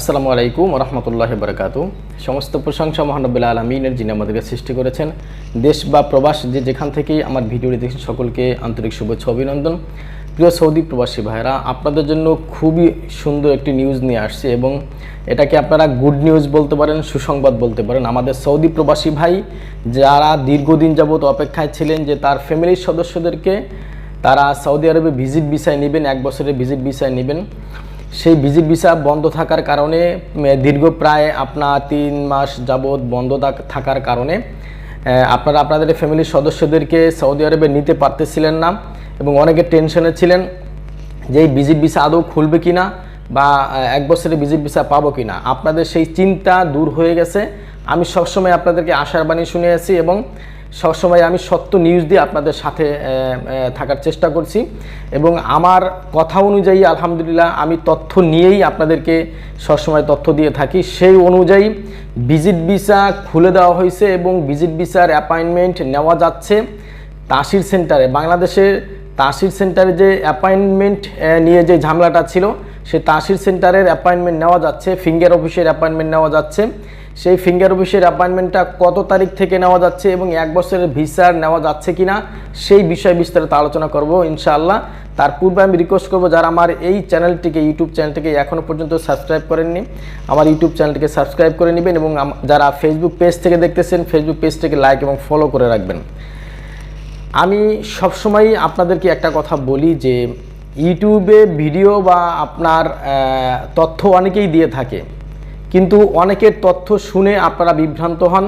আসসালামু আলাইকুম রহমতুল্লাহ বরকাতু সমস্ত প্রশংসা মহানবুল্লাহ আলমিনের যিনি আমাদেরকে সৃষ্টি করেছেন। দেশ বা প্রবাস যে যেখান থেকেই আমার ভিডিওটি দেখছেন, সকলকে আন্তরিক শুভেচ্ছা অভিনন্দন। প্রিয় সৌদি প্রবাসী ভাইরা আপনাদের জন্য খুবই সুন্দর একটি নিউজ নিয়ে আসছে এবং এটাকে আপনারা গুড নিউজ বলতে পারেন, সুসংবাদ বলতে পারেন। আমাদের সৌদি প্রবাসী ভাই যারা দীর্ঘদিন যাবত অপেক্ষায় ছিলেন যে তার ফ্যামিলির সদস্যদেরকে তারা সৌদি আরবে ভিজিট ভিসায় নেবেন, এক বছরের ভিজিট ভিসায় নেবেন। সেই ভিজিট ভিসা বন্ধ থাকার কারণে দীর্ঘ প্রায় আপনার তিন মাস যাবৎ বন্ধ থাক- থাকার কারণে আপনারা আপনাদের ফ্যামিলির সদস্যদেরকে সৌদি আরবে নিতে পারতেছিলেন না এবং অনেকে টেনশনে ছিলেন যে এই ভিজিট ভিসা আদৌ খুলবে কি না বা এক বছরের ভিজিট ভিসা পাবো কি না আপনাদের সেই চিন্তা দূর হয়ে গেছে। আমি সবসময় আপনাদেরকে আশার বাণী শুনে আছি এবং সবসময় আমি সত্য নিউজ দিয়ে আপনাদের সাথে থাকার চেষ্টা করছি। এবং আমার কথা অনুযায়ী, আলহামদুলিল্লাহ, আমি তথ্য নিয়েই আপনাদেরকে সবসময় তথ্য দিয়ে থাকি। সেই অনুযায়ী ভিজিট ভিসা খুলে দেওয়া হয়েছে এবং ভিজিট ভিসার অ্যাপয়েন্টমেন্ট নেওয়া যাচ্ছে তাসির সেন্টারে বাংলাদেশের তাসির সেন্টারে যে অ্যাপয়েন্টমেন্ট নিয়ে যে ঝামেলাটা ছিল সেই তাসির সেন্টারের অ্যাপয়েন্টমেন্ট নেওয়া যাচ্ছে ফিঙ্গার অফিসের অ্যাপয়েন্টমেন্ট নেওয়া যাচ্ছে। সেই ফিঙ্গার অফিসের অ্যাপয়েন্টমেন্টটা কত তারিখ থেকে নেওয়া যাচ্ছে এবং এক বছরের ভিসার নেওয়া যাচ্ছে কি না সেই বিষয়ে বিস্তারিত আলোচনা করব ইনশাআল্লাহ। তার পূর্বে আমি রিকোয়েস্ট করব যারা আমার এই চ্যানেলটিকে ইউটিউব চ্যানেলটিকে এখনও পর্যন্ত সাবস্ক্রাইব করেননি, আমার ইউটিউব চ্যানেলটিকে সাবস্ক্রাইব করে নেবেন এবং যারা ফেসবুক পেজ থেকে দেখতেছেন ফেসবুক পেজটিকে লাইক এবং ফলো করে রাখবেন। আমি সবসময় আপনাদেরকে একটা কথা বলি যে ইউটিউবে ভিডিও বা আপনার তথ্য অনেকেই দিয়ে থাকে। কিন্তু অনেকের তথ্য শুনে আপনারা বিভ্রান্ত হন,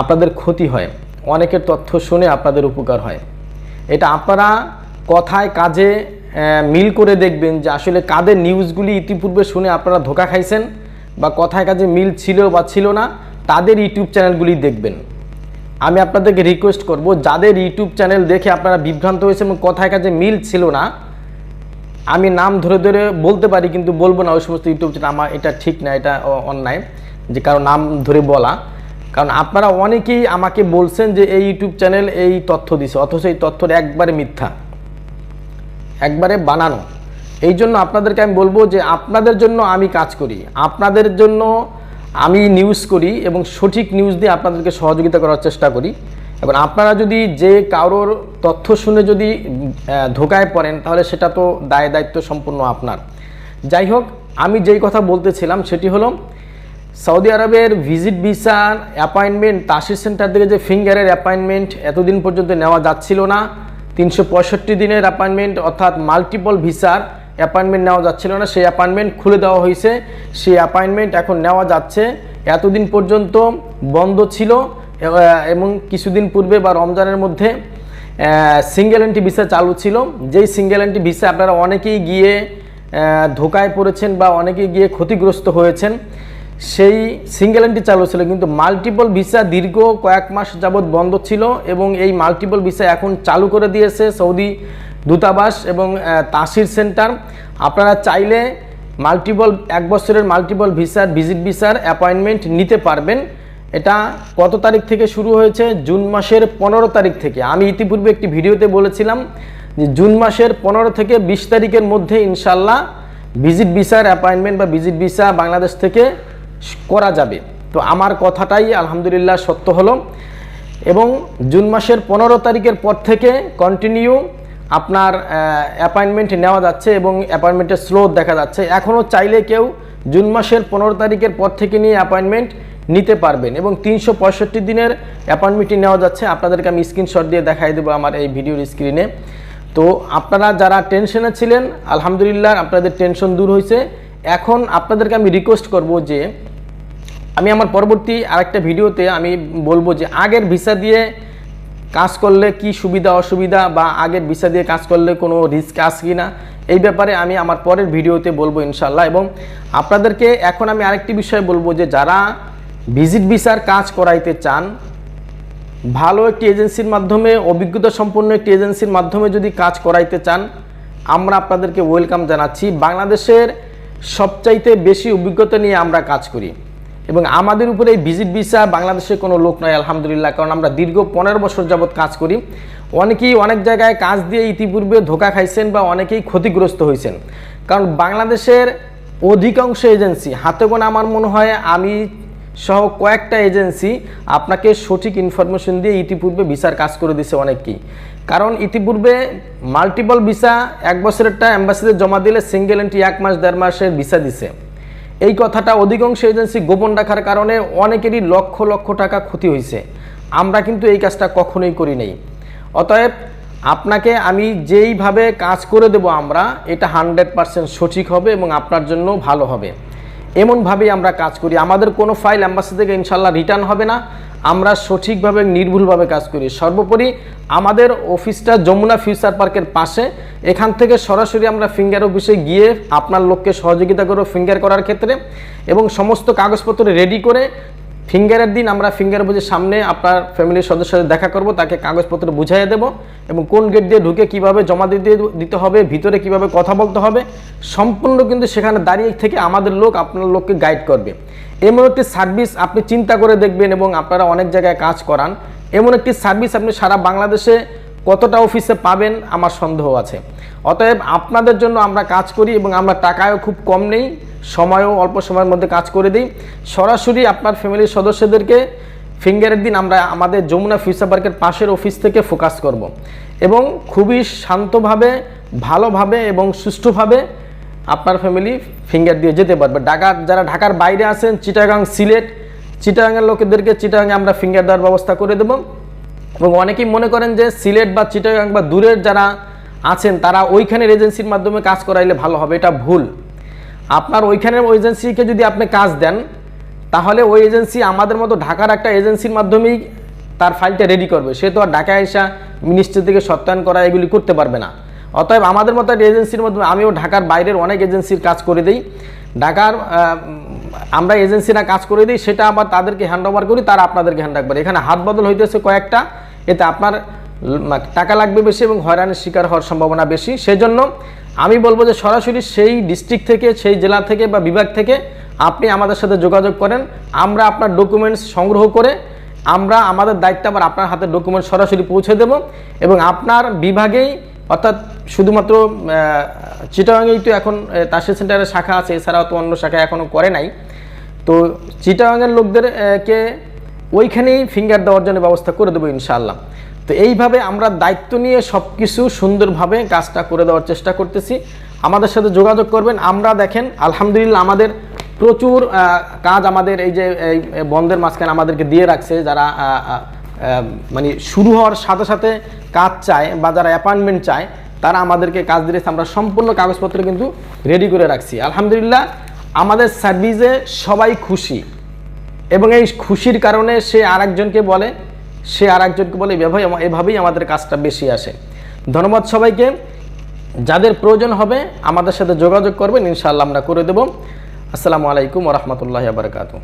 আপনাদের ক্ষতি হয়। অনেকের তথ্য শুনে আপনাদের উপকার হয়। এটা আপনারা কথায়, কাজে মিল করে দেখবেন যে আসলে কাদের নিউজগুলি ইতিপূর্বে শুনে আপনারা ধোকা খাইছেন বা কথায়, কাজে মিল ছিল বা ছিল না, তাদের ইউটিউব চ্যানেলগুলি দেখবেন। আমি আপনাদেরকে রিকোয়েস্ট করব, যাদের ইউটিউব চ্যানেল দেখে আপনারা বিভ্রান্ত হয়েছে এবং কথায়, কাজে মিল ছিল না আমি নাম ধরে ধরে বলতে পারি, কিন্তু বলব না। ওই সমস্ত ইউটিউব চ্যানেল আমার এটা ঠিক না, এটা অন্যায়। যে কারও নাম ধরে বলা। কারণ আপনারা অনেকেই আমাকে বলছেন যে এই ইউটিউব চ্যানেল এই তথ্য দিছে, অথচ এই তথ্যটা একবারে মিথ্যা। একবারে বানানো। এই জন্য আপনাদেরকে আমি বলব যে আপনাদের জন্য আমি কাজ করি। আপনাদের জন্য আমি নিউজ করি এবং সঠিক নিউজ দিয়ে আপনাদেরকে সহযোগিতা করার চেষ্টা করি। এবং আপনারা যদি যে কারোর তথ্য শুনে যদি ধোকায় পড়েন, তাহলে সেটা তো দায় দায়িত্ব সম্পূর্ণ আপনার। যাই হোক, আমি যেই কথা বলতেছিলাম সেটি হলো, সৌদি আরবের ভিজিট ভিসার অ্যাপয়েন্টমেন্ট, তাসির সেন্টার থেকে যে ফিঙ্গারের অ্যাপয়েন্টমেন্ট এতদিন পর্যন্ত নেওয়া যাচ্ছিল না, তিনশো পঁয়ষট্টি দিনের অ্যাপয়েন্টমেন্ট অর্থাৎ মাল্টিপল ভিসার অ্যাপয়েন্টমেন্ট নেওয়া যাচ্ছিল না, সেই অ্যাপয়েন্টমেন্ট খুলে দেওয়া হয়েছে। সেই অ্যাপয়েন্টমেন্ট এখন নেওয়া যাচ্ছে। এতদিন পর্যন্ত বন্ধ ছিল। এবং কিছুদিন পূর্বে বা রমজানের মধ্যে সিঙ্গেল এন্ট্রি ভিসা চালু ছিল। যেই সিঙ্গেল এন্ট্রি ভিসা আপনারা অনেকেই গিয়ে ধোকায় পড়েছেন বা অনেকেই গিয়ে ক্ষতিগ্রস্ত হয়েছেন, সেই সিঙ্গেল এন্ট্রি চালু ছিল। কিন্তু মাল্টিপল ভিসা দীর্ঘ কয়েক মাস যাবৎ বন্ধ ছিল এবং এই মাল্টিপল ভিসা এখন চালু করে দিয়েছে সৌদি দূতাবাস এবং তাসির সেন্টার। আপনারা চাইলে মাল্টিপল এক বছরের মাল্টিপল ভিসার ভিজিট ভিসার অ্যাপয়েন্টমেন্ট নিতে পারবেন। এটা কত তারিখ থেকে শুরু হয়েছে? জুন মাসের পনেরো তারিখ থেকে। আমি ইতিপূর্বে একটি ভিডিওতে বলেছিলাম যে জুন মাসের পনেরো থেকে বিশ তারিখের মধ্যে ইনশাল্লাহ ভিজিট ভিসার অ্যাপয়েন্টমেন্ট বা ভিজিট ভিসা বাংলাদেশ থেকে করা যাবে। তো আমার কথাটাই আলহামদুলিল্লাহ সত্য হলো এবং জুন মাসের পনেরো তারিখের পর থেকে কন্টিনিউ আপনার অ্যাপয়েন্টমেন্ট নেওয়া যাচ্ছে এবং অ্যাপয়েন্টমেন্টের স্লো দেখা যাচ্ছে। এখনও চাইলে কেউ জুন মাসের পনেরো তারিখের পর থেকে নিয়ে অ্যাপয়েন্টমেন্ট নিতে পারবেন। এবং তিনশো পঁয়ষট্টি দিনের অ্যাপয়েন্টমেন্টটি নেওয়া যাচ্ছে। আপনাদেরকে আমি স্ক্রিনশট দিয়ে দেখাই দেবো আমার এই ভিডিওর স্ক্রিনে তো আপনারা যারা টেনশনে ছিলেন, আলহামদুলিল্লাহ আপনাদের টেনশন দূর হয়েছে। এখন আপনাদেরকে আমি রিকোয়েস্ট করব যে, আমি আমার পরবর্তী আরেকটা ভিডিওতে আমি বলব যে, আগের ভিসা দিয়ে কাজ করলে কি সুবিধা, অসুবিধা বা আগের ভিসা দিয়ে কাজ করলে কোনো রিস্ক আছে কি না এই ব্যাপারে আমি আমার পরের ভিডিওতে বলব ইনশাল্লাহ এবং আপনাদেরকে এখন আমি আরেকটি বিষয় বলব যে, যারা ভিজিট ভিসার কাজ করাইতে চান, ভালো একটি এজেন্সির মাধ্যমে, অভিজ্ঞতা সম্পন্ন একটি এজেন্সির মাধ্যমে যদি কাজ করাইতে চান, আমরা আপনাদেরকে ওয়েলকাম জানাচ্ছি। বাংলাদেশের সবচাইতে বেশি অভিজ্ঞতা নিয়ে আমরা কাজ করি এবং আমাদের উপরে এই ভিজিট ভিসা বাংলাদেশে কোনো লোক নয় আলহামদুলিল্লাহ, কারণ আমরা দীর্ঘ পনেরো বছর যাবৎ কাজ করি। অনেকেই অনেক জায়গায় কাজ দিয়ে ইতিপূর্বে ধোকা খাইছেন বা অনেকেই ক্ষতিগ্রস্ত হয়েছেন কারণ বাংলাদেশের অধিকাংশ এজেন্সি, হাতে গোনা আমার মনে হয়, আমি সহ কয়েকটা এজেন্সি আপনাকে সঠিক ইনফরমেশন দিয়ে ইতিপূর্বে ভিসার কাজ করে দিছে অনেককেই। কারণ ইতিপূর্বে মাল্টিপল ভিসা, এক বছরেরটা অ্যাম্বাসিতে জমা দিলে সিঙ্গেল এন্ট্রি এক মাস, দেড় মাসের ভিসা দিছে। এই কথাটা অধিকাংশ এজেন্সি গোপন রাখার কারণে অনেকেরই লক্ষ লক্ষ টাকা ক্ষতি হয়েছে। আমরা কিন্তু এই কাজটা কখনোই করি নাই। অতএব আপনাকে আমি যেইভাবে কাজ করে দেব আমরা, এটা হান্ড্রেড পারসেন্ট সঠিক হবে এবং আপনার জন্য ভালো হবে। এমনভাবেই আমরা কাজ করি। আমাদের কোনো ফাইল অ্যাম্বাসি থেকে ইনশাল্লাহ রিটার্ন হবে না। আমরা সঠিকভাবে, নির্ভুলভাবে কাজ করি। সর্বোপরি আমাদের অফিসটা যমুনা ফিউচার পার্কের পাশে। এখান থেকে সরাসরি আমরা ফিঙ্গার অফিসে গিয়ে আপনার লোককে সহযোগিতা করব ফিঙ্গার করার ক্ষেত্রে। এবং সমস্ত কাগজপত্র রেডি করে ফিঙ্গারের দিন আমরা ফিঙ্গার বুঝে সামনে আপনার ফ্যামিলির সদস্যদের দেখা করব, তাকে কাগজপত্র বুঝাইয়ে দেব এবং কোন গেট দিয়ে ঢুকে কীভাবে জমা দিতে দিতে হবে, ভিতরে কীভাবে কথা বলতে হবে, সম্পূর্ণ কিন্তু সেখানে দাঁড়িয়ে থেকে আমাদের লোক আপনার লোককে গাইড করবে। এমন একটি সার্ভিস আপনি চিন্তা করে দেখবেন এবং আপনারা অনেক জায়গায় কাজ করান। এমন একটি সার্ভিস আপনি সারা বাংলাদেশে কতটা অফিসে পাবেন আমার সন্দেহ আছে। অতএব আপনাদের জন্য আমরা কাজ করি এবং আমরা টাকায়ও খুব কম নেই। সময়ও অল্প সময়ের মধ্যে কাজ করে দিই। সরাসরি আপনার ফ্যামিলির সদস্যদেরকে ফিঙ্গারের দিন আমরা আমাদের যমুনা ফিউচার পার্কের পাশের অফিস থেকে ফোকাস করব। এবং খুবই শান্তভাবে, ভালোভাবে এবং সুষ্ঠুভাবে আপনার ফ্যামিলি ফিঙ্গার দিয়ে যেতে পারবে। ঢাকার যারা ঢাকার বাইরে আছেন চিটাগাং সিলেট চিটাগাঙের লোকেদেরকে চিটাগাঙে আমরা ফিঙ্গার দেওয়ার ব্যবস্থা করে দেবো। এবং অনেকেই মনে করেন যে সিলেট বা চিটাগাং বা দূরের যারা আছেন, তারা ওইখানের এজেন্সির মাধ্যমে কাজ করাইলে ভালো হবে, এটা ভুল। আপনার ওইখানের ওই এজেন্সিকে যদি আপনি কাজ দেন, তাহলে ওই এজেন্সি আমাদের মতো ঢাকার একটা এজেন্সির মাধ্যমেই তার ফাইলটা রেডি করবে। সে তো আর ঢাকায় এসা মিনিস্ট্রি থেকে সত্যায়ন করা এগুলি করতে পারবে না। অতএব আমাদের মতো একটা এজেন্সির মাধ্যমে আমিও ঢাকার বাইরের অনেক এজেন্সির কাজ করে দিই। ঢাকার আমরা এজেন্সিরা কাজ করে দিই, সেটা আবার তাদেরকে হ্যান্ড ওভার করি, তারা আপনাদেরকে হ্যান্ড ওভার এখানে হাত বদল হইতেছে কয়েকটা। এতে আপনার টাকা লাগবে বেশি এবং হয়রানির শিকার হওয়ার সম্ভাবনা বেশি। সেজন্য আমি বলব যে সরাসরি সেই ডিস্ট্রিক্ট থেকে, সেই জেলা থেকে বা বিভাগ থেকে আপনি আমাদের সাথে যোগাযোগ করেন। আমরা আপনার ডকুমেন্টস সংগ্রহ করে আমরা আমাদের দায়িত্ব আবার আপনার হাতে ডকুমেন্ট সরাসরি পৌঁছে দেব এবং আপনার বিভাগেই অর্থাৎ শুধুমাত্র চিটাগাংয়েই তো এখন তাসির সেন্টারের শাখা আছে, এছাড়াও তো অন্য শাখা এখনও করে নাই। তো চিটাগাংয়ের লোকদেরকে ওইখানেই ফিঙ্গার দেওয়ার জন্য ব্যবস্থা করে দেবো ইনশাআল্লাহ। তো এইভাবে আমরা দায়িত্ব নিয়ে সব কিছু সুন্দরভাবে কাজটা করে দেওয়ার চেষ্টা করতেছি। আমাদের সাথে যোগাযোগ করবেন। আমরা দেখেন, আলহামদুলিল্লাহ আমাদের প্রচুর কাজ আমাদের এই যে, এই বন্ধের মাঝখানে আমাদেরকে দিয়ে রাখছে। যারা মানে শুরু হওয়ার সাথে সাথে কাজ চায় বা যারা অ্যাপয়েন্টমেন্ট চায়, তারা আমাদেরকে কাজ দিয়েছে। আমরা সম্পূর্ণ কাগজপত্র কিন্তু রেডি করে রাখছি। আলহামদুলিল্লাহ আমাদের সার্ভিসে সবাই খুশি। এবং এই খুশির কারণে সে আরেকজনকে বলে সে আর একজনকে বলে, এভাবেই আমাদের কাজটা বেশি আসে। ধন্যবাদ সবাইকে। যাদের প্রয়োজন হবে আমাদের সাথে যোগাযোগ করবেন, ইনশাআল্লাহ আমরা করে দেব। আসসালামু আলাইকুম রহমতুল্লাহ বারকাতু